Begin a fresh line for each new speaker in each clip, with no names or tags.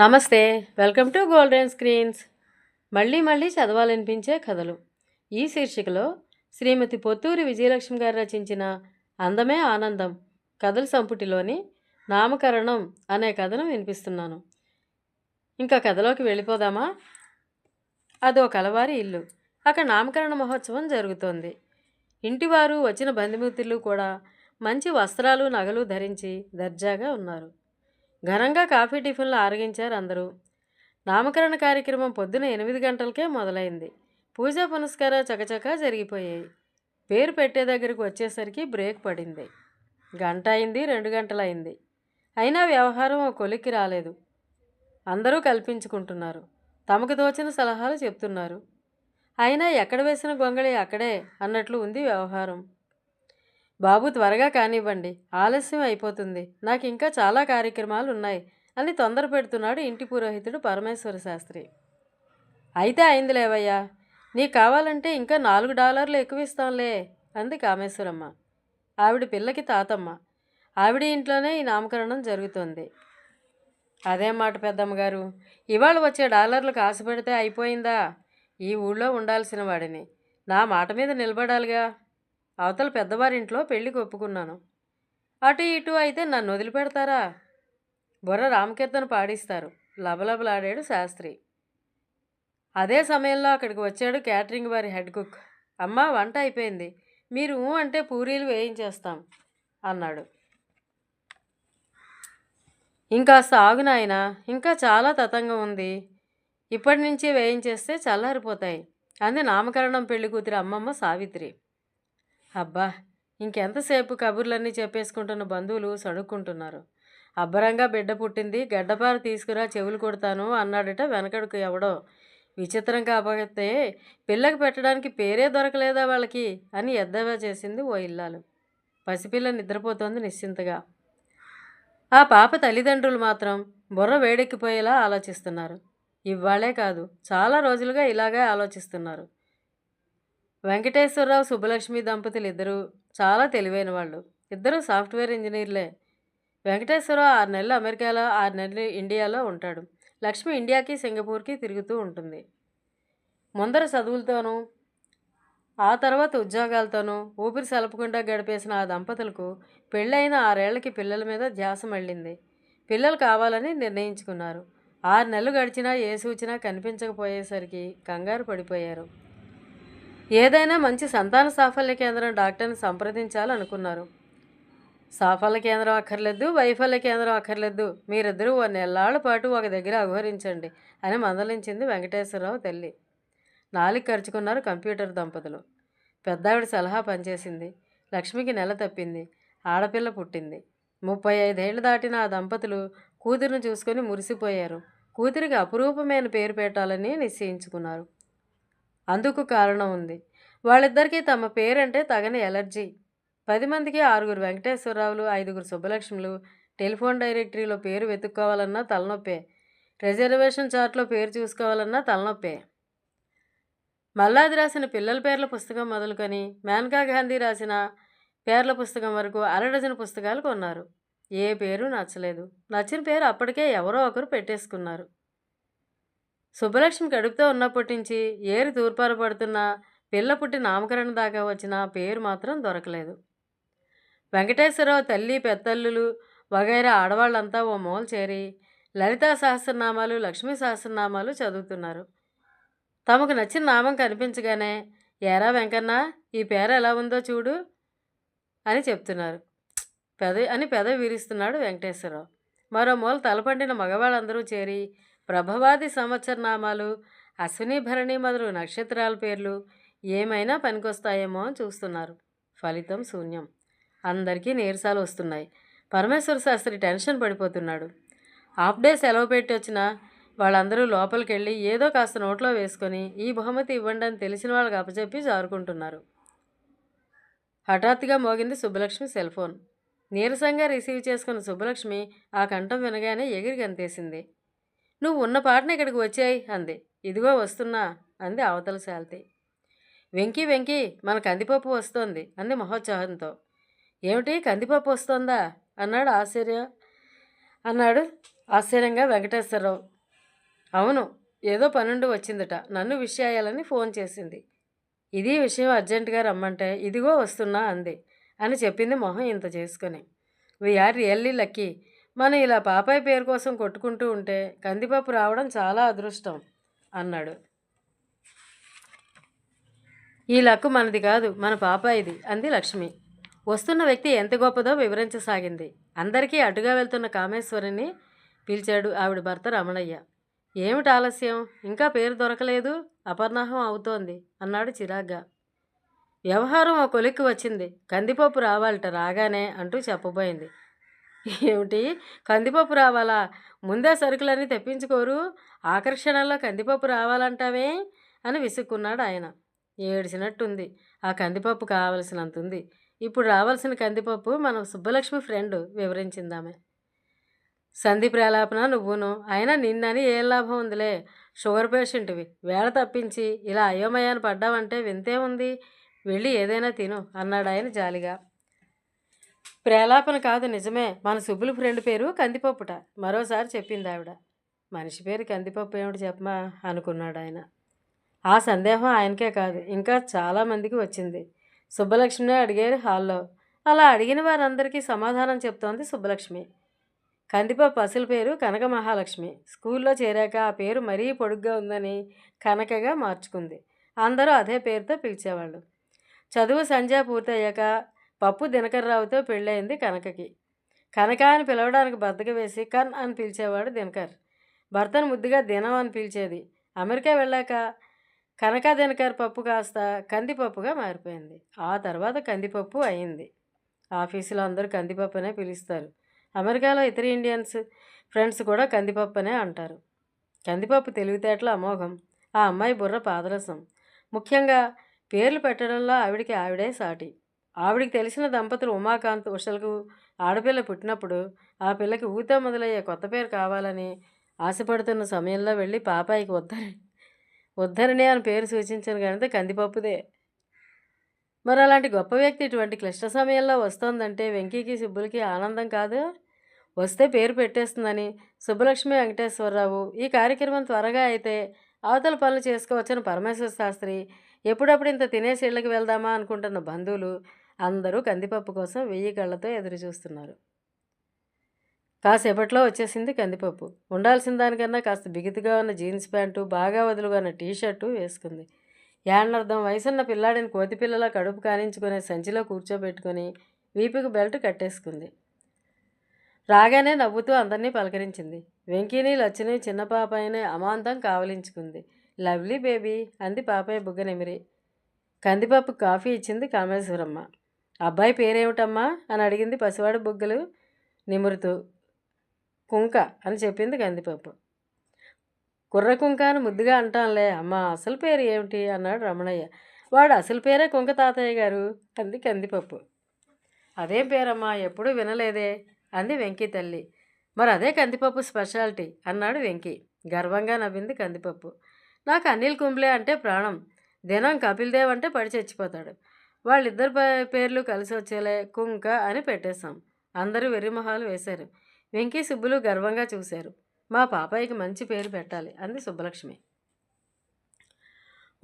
నమస్తే welcome to golden screens. మళ్ళీ మళ్ళీ చదవాలనిపించే కథలు. ఈ శీర్షికలో శ్రీమతి పొత్తూరి విజయలక్ష్మి గారు రచించిన అందమే ఆనందం కథల సంపుటిలోని నామకరణం అనే కథను వినిపిస్తున్నాను. ఇంకా కథలోకి వెళ్ళిపోదామా? అదో కలవారి ఇల్లు. అక్కడ నామకరణ మహోత్సవం జరుగుతోంది. ఇంటివారు వచ్చిన బంధుమిత్రులు కూడా మంచి వస్త్రాలు నగలు ధరించి దర్జాగా ఉన్నారు. ఘనంగా కాఫీ టిఫిన్లు ఆరగించారు అందరూ. నామకరణ కార్యక్రమం పొద్దున ఎనిమిది గంటలకే మొదలైంది. పూజా పునస్కారాలు చకచకా జరిగిపోయాయి. పేరు పెట్టే దగ్గరకు వచ్చేసరికి బ్రేక్ పడింది. గంట అయింది రెండు గంటలైంది. అయినా వ్యవహారం ఓ కొలిక్కి రాలేదు. అందరూ కల్పించుకుంటున్నారు. తమకు తోచిన సలహాలు చెప్తున్నారు. అయినా ఎక్కడ వేసిన గొంగళి అక్కడే అన్నట్లు ఉంది వ్యవహారం. బాబు త్వరగా కానివ్వండి. ఆలస్యం అయిపోతుంది. నాకు ఇంకా చాలా కార్యక్రమాలు ఉన్నాయి. అని తొందర పెడుతున్నాడు ఇంటి పురోహితుడు పరమేశ్వర శాస్త్రి. అయితే అయింది లేవయ్యా. నీకు కావాలంటే ఇంకా నాలుగు డాలర్లు ఎక్కువ ఇస్తాంలే అంది కామేశ్వరమ్మ. ఆవిడ పిల్లకి తాతమ్మ. ఆవిడ ఇంట్లోనే ఈ నామకరణం జరుగుతోంది. అదేం మాట పెద్దమ్మగారు. ఇవాళ వచ్చే డాలర్లకు ఆశ పెడితే అయిపోయిందా? ఈ ఊళ్ళో ఉండాల్సిన వాడిని. నా మాట మీద నిలబడాలిగా. అవతల పెద్దవారింట్లో పెళ్ళికి ఒప్పుకున్నాను. అటు ఇటు అయితే నన్ను వదిలిపెడతారా? బుర్ర రామకీర్తన పాడిస్తారు. లబలబలాడాడు శాస్త్రి. అదే సమయంలో అక్కడికి వచ్చాడు క్యాటరింగ్ వారి హెడ్ కుక్. అమ్మా వంట అయిపోయింది. మీరు అంటే పూరీలు వేయించేస్తాం అన్నాడు. ఇంకాస్త ఆగు ఇంకా చాలా తతంగం ఉంది. ఇప్పటి నుంచే వేయించేస్తే చల్లారిపోతాయి. అంది నామకరణం పెళ్ళి కూతురి అమ్మమ్మ సావిత్రి. అబ్బా ఇంకెంతసేపు కబుర్లన్నీ చెప్పేసుకుంటున్న బంధువులు సణుక్కుంటున్నారు అబ్బరంగా బిడ్డ పుట్టింది గడ్డపార తీసుకురా చెవులు కొడతాను అన్నాడట వెనకడుకు ఎవడో. విచిత్రం కాకపోతే పిల్లకి పెట్టడానికి పేరే దొరకలేదా వాళ్ళకి అని ఎద్దవా చేసింది ఓ ఇల్లాలు. పసిపిల్ల నిద్రపోతోంది నిశ్చింతగా. ఆ పాప తల్లిదండ్రులు మాత్రం బుర్ర వేడెక్కిపోయేలా ఆలోచిస్తున్నారు. ఇవాళే కాదు చాలా రోజులుగా ఇలాగే ఆలోచిస్తున్నారు. వెంకటేశ్వరరావు సుబ్బలక్ష్మి దంపతులు ఇద్దరు చాలా తెలివైన వాళ్ళు. ఇద్దరు సాఫ్ట్వేర్ ఇంజనీర్లే. వెంకటేశ్వరరావు ఆరు నెలలు అమెరికాలో ఆరు నెలలు ఇండియాలో ఉంటాడు. లక్ష్మి ఇండియాకి సింగపూర్కి తిరుగుతూ ఉంటుంది. ముందర చదువులతోనూ ఆ తర్వాత ఉద్యోగాలతోనూ ఊపిరి సలపకుండా గడిపేసిన ఆ దంపతులకు పెళ్ళైన ఆరేళ్ళకి పిల్లల మీద ధ్యాస మళ్ళింది. పిల్లలు కావాలని నిర్ణయించుకున్నారు. ఆరు నెలలు గడిచినా ఏ సూచన కనిపించకపోయేసరికి కంగారు పడిపోయారు. ఏదైనా మంచి సంతాన సాఫల్య కేంద్రం డాక్టర్ని సంప్రదించాలనుకున్నారు. సాఫల్య కేంద్రం అక్కర్లేదు వైఫల్య కేంద్రం అక్కర్లేదు. మీరిద్దరూ ఓ నెల్లాళ్ళ పాటు ఒక దగ్గర అఘోరించండి అని మందలించింది వెంకటేశ్వరరావు తల్లి. నాలుగు ఖర్చుకున్నారు కంప్యూటర్ దంపతులు. పెద్దావిడ సలహా పనిచేసింది. లక్ష్మికి నెల తప్పింది. ఆడపిల్ల పుట్టింది. ముప్పై ఐదేళ్ళు దాటిన ఆ దంపతులు కూతురును చూసుకొని మురిసిపోయారు. కూతురికి అపురూపమైన పేరు పెట్టాలని నిశ్చయించుకున్నారు. అందుకు కారణం ఉంది. వాళ్ళిద్దరికీ తమ పేరంటే తగని ఎలర్జీ. పది మందికి ఆరుగురు వెంకటేశ్వరరావులు ఐదుగురు సుబ్బలక్ష్ములు టెలిఫోన్ డైరెక్టరీలో పేరు వెతుక్కోవాలన్నా తలనొప్పే. రిజర్వేషన్ చార్ట్లో పేరు చూసుకోవాలన్నా తలనొప్పే. మల్లాది రాసిన పిల్లల పేర్ల పుస్తకం మొదలుకొని మేనకా గాంధీ రాసిన పేర్ల పుస్తకం వరకు అరడజన పుస్తకాలు కొన్నారు. ఏ పేరు నచ్చలేదు. నచ్చిన పేరు అప్పటికే ఎవరో ఒకరు పెట్టేసుకున్నారు. సుబ్బలక్ష్మి కడుపుతో ఉన్నప్పటి నుంచి ఏరి తూర్పారపడుతున్న పిల్ల పుట్టి నామకరణ దాకా వచ్చిన పేరు మాత్రం దొరకలేదు. వెంకటేశ్వరరావు తల్లి పెద్దల్లులు వగైరా ఆడవాళ్ళంతా ఓ మూల చేరి లలితా సహస్రనామాలు లక్ష్మీ సహస్రనామాలు చదువుతున్నారు. తమకు నచ్చిన నామం కనిపించగానే ఏరా వెంకన్న ఈ పేర ఎలా ఉందో చూడు అని చెప్తున్నారు. పెద అని పెద వీరిస్తున్నాడు వెంకటేశ్వరరావు. మరో మూల తలపండిన మగవాళ్ళందరూ చేరి ప్రభవాది సంవత్సర నామాలు అశ్విని భరణి మొదలు నక్షత్రాల పేర్లు ఏమైనా పనికొస్తాయేమో అని చూస్తున్నారు. ఫలితం శూన్యం. అందరికీ నీరసాలు వస్తున్నాయి. పరమేశ్వర శాస్త్రి టెన్షన్ పడిపోతున్నాడు. హాఫ్ డే సెలవు పెట్టి వచ్చిన వాళ్ళందరూ లోపలికి వెళ్ళి ఏదో కాస్త నోట్లో వేసుకొని ఈ బహుమతి ఇవ్వండి అని తెలిసిన వాళ్ళకి అప్పచెప్పి జారుకుంటున్నారు. హఠాత్తుగా మోగింది సుబ్బలక్ష్మి సెల్ ఫోన్. నీరసంగా రిసీవ్ చేసుకున్న సుబ్బలక్ష్మి ఆ కంఠం వినగానే ఎగిరి గంతేసింది. నువ్వు ఉన్న పాటన ఇక్కడికి వచ్చాయి అంది. ఇదిగో వస్తున్నా అంది అవతల శాల్తి. వెంకీ వెంకీ మన కందిపప్పు వస్తోంది అంది మహోత్సాహంతో. ఏమిటి? కందిపప్పు వస్తోందా? అన్నాడు ఆశ్చర్య అన్నాడు ఆశ్చర్యంగా వెంకటేశ్వరరావు. అవును ఏదో పనుండి వచ్చిందట. నన్ను విషయాలని ఫోన్ చేసింది. ఇది విషయం అర్జెంటుగా రమ్మంటే ఇదిగో వస్తున్నా అంది అని చెప్పింది మొహం ఇంత చేసుకొని. వీఆర్ రియల్లీ లక్కీ మనం ఇలా పాపాయి పేరు కోసం కొట్టుకుంటూ ఉంటే కందిపప్పు రావడం చాలా అదృష్టం అన్నాడు. ఈ లక్కు మనది కాదు మన పాపాయిది అంది లక్ష్మి. వస్తున్న వ్యక్తి ఎంత గొప్పదో వివరించసాగింది. అందరికీ అటుగా వెళ్తున్న కామేశ్వరిని పిలిచాడు ఆవిడ భర్త రమణయ్య. ఏమిటి ఆలస్యం? ఇంకా పేరు దొరకలేదు. అపర్ణాహం అవుతోంది అన్నాడు చిరాగ్గా. వ్యవహారం ఒక కొలిక్కి వచ్చింది. కందిపప్పు రావాలట రాగానే అంటూ చెప్పబోయింది. ఏమిటి? కందిపప్పు రావాలా? ముందే సరుకులన్నీ తెప్పించుకోరు. ఆకర్షణలో కందిపప్పు రావాలంటావే? అని విసుక్కున్నాడు ఆయన. ఏడిసినట్టుంది. ఆ కందిపప్పు కావలసినంత ఉంది ఇప్పుడు రావాల్సిన కందిపప్పు మన సుబ్బలక్ష్మి ఫ్రెండ్ వివరించిందామె. సంధి ప్రలాపన నువ్వును. అయినా నిన్నని ఏం లాభం ఉందిలే? షుగర్ పేషెంట్వి. వేళ తప్పించి ఇలా అయోమయాన్ని పడ్డావంటే వింతే ఉంది. వెళ్ళి ఏదైనా తిను అన్నాడు ఆయన జాలిగా. ప్రేలాపన కాదు నిజమే. మన సుబ్బులు ఫ్రెండ్ పేరు కందిపప్పుట. మరోసారి చెప్పింది ఆవిడ. మనిషి పేరు కందిపప్పు ఏమిటి చెప్పమా? అనుకున్నాడు ఆయన. ఆ సందేహం ఆయనకే కాదు ఇంకా చాలామందికి వచ్చింది. సుబ్బలక్ష్మినే అడిగారు హాల్లో. అలా అడిగిన వారందరికీ సమాధానం చెప్తోంది సుబ్బలక్ష్మి. కందిపప్పు అసలు పేరు కనక మహాలక్ష్మి. స్కూల్లో చేరాక ఆ పేరు మరీ పొడుగ్గా ఉందని కనకగా మార్చుకుంది. అందరూ అదే పేరుతో పిలిచేవాళ్ళు. చదువు సంధ్య పూర్తయ్యాక పప్పు దినకర్రావుతో పెళ్ళయింది కనకకి. కనక అని పిలవడానికి బద్దక వేసి కన్ అని పిలిచేవాడు దినకర్. భర్తను ముద్దుగా దినం అని పిలిచేది. అమెరికా వెళ్ళాక కనక దినకర్ పప్పు కాస్త కందిపప్పుగా మారిపోయింది. ఆ తర్వాత కందిపప్పు అయింది. ఆఫీసులో అందరూ కందిపప్పునే పిలుస్తారు. అమెరికాలో ఇతర ఇండియన్స్ ఫ్రెండ్స్ కూడా కందిపప్పు అనే అంటారు. కందిపప్పు తెలివితేటల అమోఘం. ఆ అమ్మాయి బుర్ర పాదరసం. ముఖ్యంగా పేర్లు పెట్టడంలో ఆవిడికి ఆవిడే సాటి. ఆవిడికి తెలిసిన దంపతులు ఉమాకాంత్ ఉషలకు ఆడపిల్ల పుట్టినప్పుడు ఆ పిల్లకి ఊతో మొదలయ్యే కొత్త పేరు కావాలని ఆశపడుతున్న సమయంలో వెళ్ళి పాపాయికి ఉద్ధరి ఉద్ధరణి అని పేరు సూచించిన ఘనత కందిపప్పుదే. మరి అలాంటి గొప్ప వ్యక్తి ఇటువంటి క్లిష్ట సమయంలో వస్తోందంటే వెంకీకి సుబ్బులకి ఆనందం కాదు. వస్తే పేరు పెట్టేస్తుందని సుబ్బలక్ష్మి వెంకటేశ్వరరావు ఈ కార్యక్రమం త్వరగా అయితే అవతల పనులు చేసుకోవచ్చని పరమేశ్వర శాస్త్రి ఎప్పుడప్పుడు ఇంత తినేసి ఇళ్ళకి వెళ్దామా అనుకుంటున్న బంధువులు అందరూ కందిపప్పు కోసం వెయ్యి కళ్ళతో ఎదురు చూస్తున్నారు. కాసేపట్లో వచ్చేసింది కందిపప్పు. ఉండాల్సిన దానికన్నా కాస్త బిగుతుగా ఉన్న జీన్స్ ప్యాంటు బాగా వదులుగా ఉన్న టీ షర్టు వేసుకుంది. యాండర్థం వయసున్న పిల్లాడిని కోతి పిల్లల కడుపు కానించుకునే సంచిలో కూర్చోబెట్టుకొని వీపుకి బెల్ట్ కట్టేసుకుంది. రాగానే నవ్వుతూ అందరినీ పలకరించింది. వెంకీని లచ్చిని చిన్న పాపాయిని అమాంతం కావలించుకుంది. లవ్లీ బేబీ అంది పాపాయి బుగ్గనెమిరి. కందిపప్పు కాఫీ ఇచ్చింది కామేశ్వరమ్మ. అబ్బాయి పేరేమిటమ్మా? అని అడిగింది పసివాడి బుగ్గలు నిమురుతూ. కుంక అని చెప్పింది కందిపప్పు. కుర్ర కుంక అని ముద్దుగా అంటాంలే అమ్మ అసలు పేరు ఏమిటి? అన్నాడు రమణయ్య. వాడు అసలు పేరే కుంక తాతయ్య గారు? అంది కందిపప్పు. అదేం పేరమ్మా? ఎప్పుడూ వినలేదే అంది వెంకీ తల్లి. మరి అదే కందిపప్పు స్పెషాలిటీ? అన్నాడు వెంకీ గర్వంగా నవ్వింది కందిపప్పు. నాకు అనిల్ కుంబ్లే అంటే ప్రాణం. దినం కపిల్ దేవ్ అంటే పడి చచ్చిపోతాడు. వాళ్ళిద్దరు పే- పేర్లు కలిసి వచ్చేలే కుంక అని పెట్టేశాం. అందరూ వెర్రిమొహాలు వేశారు. వెంకీ సుబ్బులు గర్వంగా చూశారు. మా పాపాయికి మంచి పేరు పెట్టాలి అంది సుబ్బలక్ష్మి.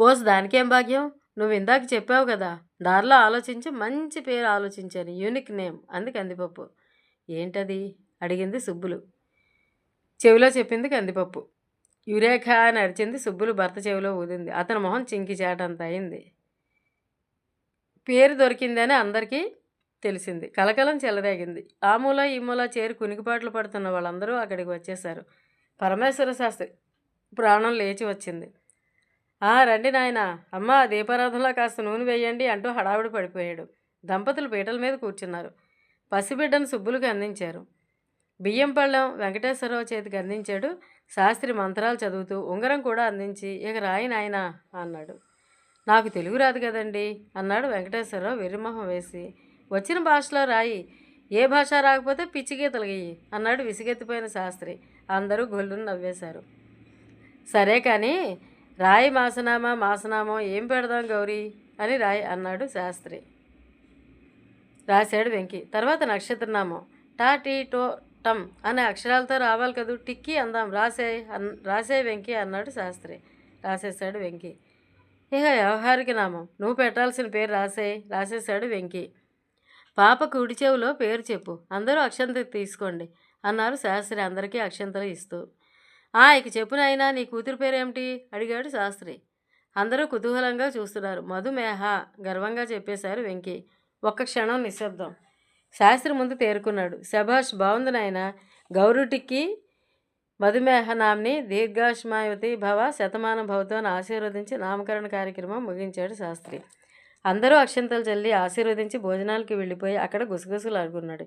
ఓస్ దానికేం భాగ్యం? నువ్వు ఇందాక చెప్పావు కదా దారిలో ఆలోచించి మంచి పేరు ఆలోచించాను. యూనిక్ నేమ్ అంది కందిపప్పు. ఏంటది? అడిగింది సుబ్బులు. చెవిలో చెప్పింది కందిపప్పు. యురేఖ అని అరిచింది సుబ్బులు భర్త చెవిలో ఊదింది. అతని మొహం చింకి చాటంత అయింది. పేరు దొరికిందని అందరికీ తెలిసింది. కలకలం చెలరేగింది. ఆ మూల ఈ మూల చేరి కునికిపాట్లు పడుతున్న వాళ్ళందరూ అక్కడికి వచ్చేశారు. పరమేశ్వర శాస్త్రి ప్రాణం లేచి వచ్చింది. ఆ రండి నాయన. అమ్మ దీపారాధనలో కాస్త నూనె వేయండి అంటూ హడావిడి పడిపోయాడు. దంపతులు పీటల మీద కూర్చున్నారు. పసిబిడ్డను సుబ్బులకు అందించారు. బియ్యం పళ్ళెం వెంకటేశ్వరరావు చేతికి అందించాడు. శాస్త్రి మంత్రాలు చదువుతూ ఉంగరం కూడా అందించి ఇక రాయి నాయనా అన్నాడు. నాకు తెలుగు రాదు కదండి అన్నాడు వెంకటేశ్వరరావు వెర్రిమొహం వేసి. వచ్చిన భాషలో రాయి ఏ భాష రాకపోతే పిచ్చి గీతలు గీయి అన్నాడు విసిగెత్తిపోయిన శాస్త్రి. అందరూ గొల్లును నవ్వేశారు. సరే కానీ రాయి మాసనామా మాసనామో ఏం పెడదాం గౌరీ? అని రాయి అన్నాడు శాస్త్రి. రాశాడు వెంకి. తర్వాత నక్షత్రనామం. టా టీ టో టమ్ అనే అక్షరాలతో రావాలి కదూ? టిక్కి అందాం. రాసే అన్ రాసే వెంకీ అన్నాడు శాస్త్రి. రాసేశాడు వెంకీ. ఇక వ్యవహారిక నామం. నువ్వు పెట్టాల్సిన పేరు రాసే రాసేశాడు వెంకీ. పాప కుడి చెవులో పేరు చెప్పు. అందరూ అక్షంత తీసుకోండి అన్నారు శాస్త్రి అందరికీ అక్షంతలు ఇస్తూ. ఆ ఇక చెప్పు నాయనా నీ కూతురు పేరేమిటి? అడిగాడు శాస్త్రి. అందరూ కుతూహలంగా చూస్తున్నారు. మధుమేహ గర్వంగా చెప్పేశారు వెంకీ. ఒక్క క్షణం నిశ్శబ్దం. శాస్త్రి ముందు తేరుకున్నాడు. శభాష్ బాగుంది నాయన. గౌరుటికి మధుమేహ నామ్ని దీర్ఘాష్మాయుతి భవ శతమానం భవతో ఆశీర్వదించి నామకరణ కార్యక్రమం ముగించాడు శాస్త్రి. అందరూ అక్షంతలు చల్లి ఆశీర్వదించి భోజనాలకి వెళ్ళిపోయి అక్కడ గుసగుసలు ఆడుకున్నాడు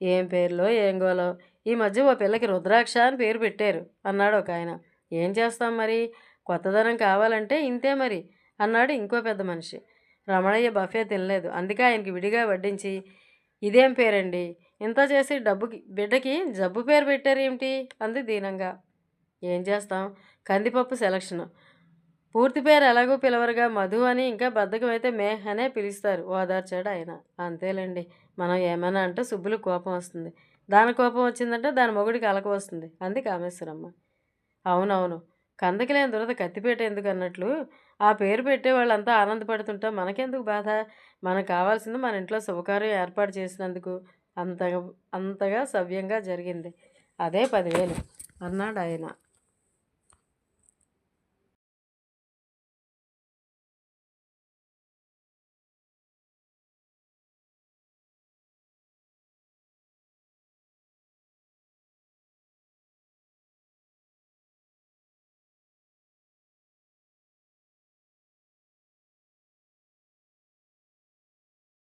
ఏం పేర్లో? ఏం గోలో ఈ మధ్య ఓ పిల్లకి రుద్రాక్ష అని పేరు పెట్టారు అన్నాడు ఒక ఆయన. ఏం చేస్తాం మరి? కొత్తదనం కావాలంటే ఇంతే మరి అన్నాడు ఇంకో పెద్ద మనిషి. రమణయ్య బఫే తినలేదు అందుకే ఆయనకి విడిగా వడ్డించి ఇదేం పేరండి? ఇంత చేసి డబ్బుకి బిడ్డకి జబ్బు పేరు పెట్టారేమిటి? అంది దీనంగా. ఏం చేస్తాం? కందిపప్పు సెలక్షన్. పూర్తి పేరు ఎలాగో పిలవరుగా మధు అని ఇంకా బద్ధకం అయితే మేహ్ అనే పిలుస్తారు ఓదార్చాడు ఆయన. అంతేలేండి మనం ఏమైనా అంటే సుబ్బులు కోపం వస్తుంది. దాని కోపం వచ్చిందంటే దాని మొగుడికి అలక వస్తుంది అంది కామేశ్వరమ్మ. అవునవును కందకి లేని దురద కత్తిపేట ఎందుకు అన్నట్లు ఆ పేరు పెట్టే వాళ్ళంతా ఆనందపడుతుంటా మనకెందుకు బాధ? మనకు కావాల్సింది మన ఇంట్లో శుభకార్యం ఏర్పాటు చేసినందుకు అంతగా అంతగా సవ్యంగా జరిగింది. అదే పదివేలు అన్నాడు ఆయన